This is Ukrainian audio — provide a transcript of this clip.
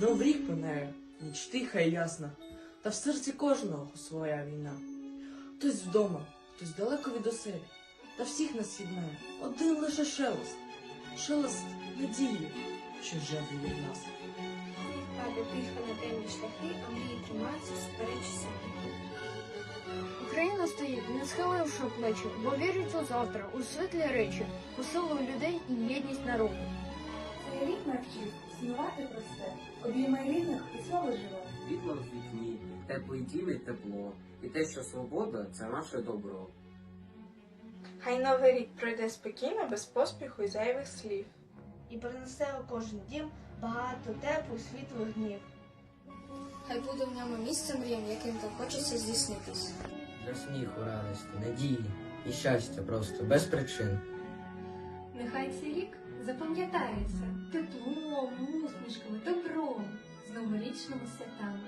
новий рік минає, ніч тиха і ясна, та в серці кожного своя війна. Хтось вдома, хтось далеко від оселі, та всіх нас єднає один лише шелест, шелест надії, що жевріє в нас. Паде тихо на темні шляхи, а мрії тримаються всупереч. Україна стоїть, не схиливши плечі, бо вірить у завтра, у світлі речі, у силу людей і єдність народу. Цей рік навчив цінувати просте, обіймай рідних живе. Світло в вікні, теплий дім і тепло, і те, що свобода це наше добро. Хай новий рік пройде спокійно, без поспіху і зайвих слів. І принесе у кожен дім багато теплих світлих днів. Хай буде в ньому місце мріям, яким так хочеться здійснитись. Для сміху, радості, надії і щастя просто без причин. Нехай цей рік запам'ятається теплом, усмішками, добром, Krishna você estava?